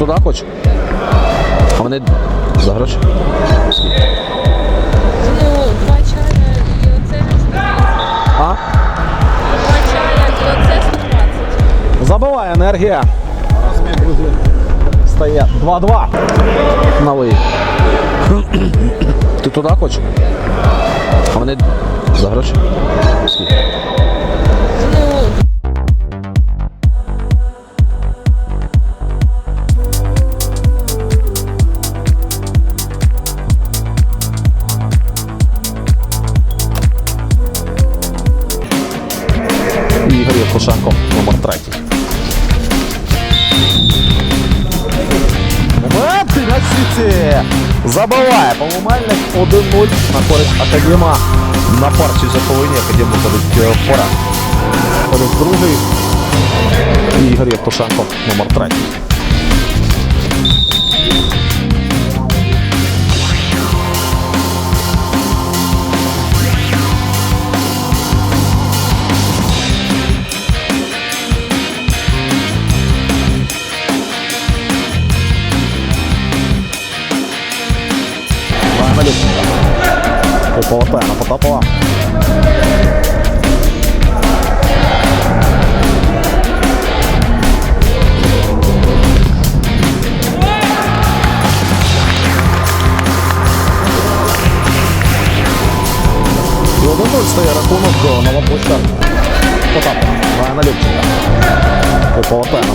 туди хочеш? А вони за гроші? Ну, два чая і оце 120. А? Два чая і оце 120. Забиває енергія. Стає 2-2. Новий. Ти туди хочеш? А вони за гроші? Скільки? фішаком номер 3 Сіті забиває полумальник 1-0 на користь Академа. На парчі Жаковині Академ виходить пора. Е, виходить другий. І Ігор Євтушенко номер 3 Мелюк. Попова Пена, Потапова. Один стає рахунок нова почта Потапова. Грає на Любченка. Попова Пена,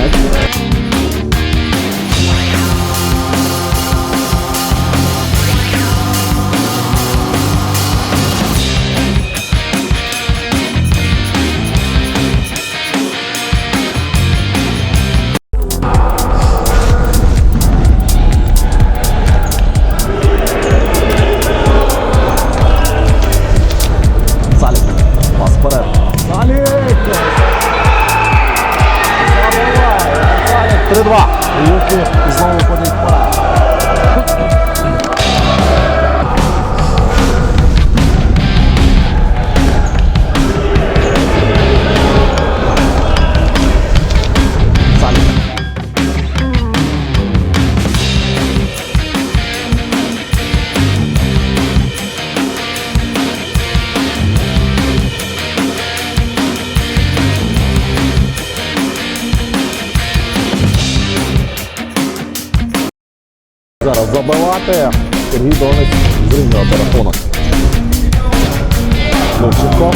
3-2. Юки знову ходить вперед. Забивати. Сергій Донець зрівнює рахунок. Левченко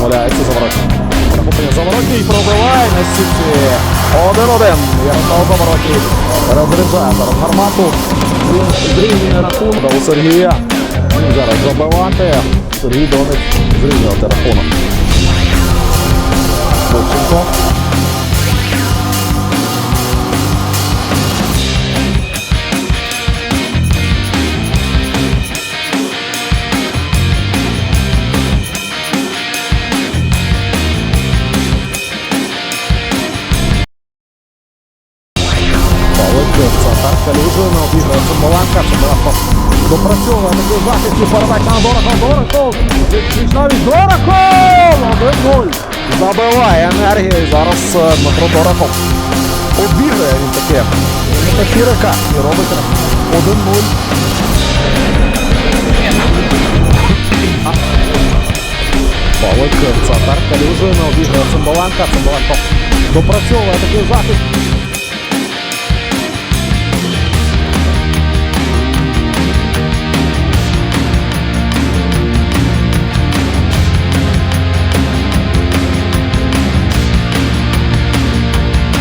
валяється заворотні. Перехоплення заворотні і пробиває на сіті. 1-1. Ярослав Заворотній розряджає зараз гармату. Зрівнює рахунок у Сергія. Зараз забивати. Сергій Донець зрівнює рахунок. Левченко. Цатар Калюжина, обіграє Цимбаленка, Цимбаленко допрацьовує такий захист і передача на Дорохов, Дорохов, навіть Дорохов, 1-0, забиває енергію, і зараз Дмитро Дорохов обіграє він таке, Метафірика і робить 1-0. Павлик, Цатар Калюжина, обіграє Цимбаленка, Цимбаленко допрацьовує такий захист,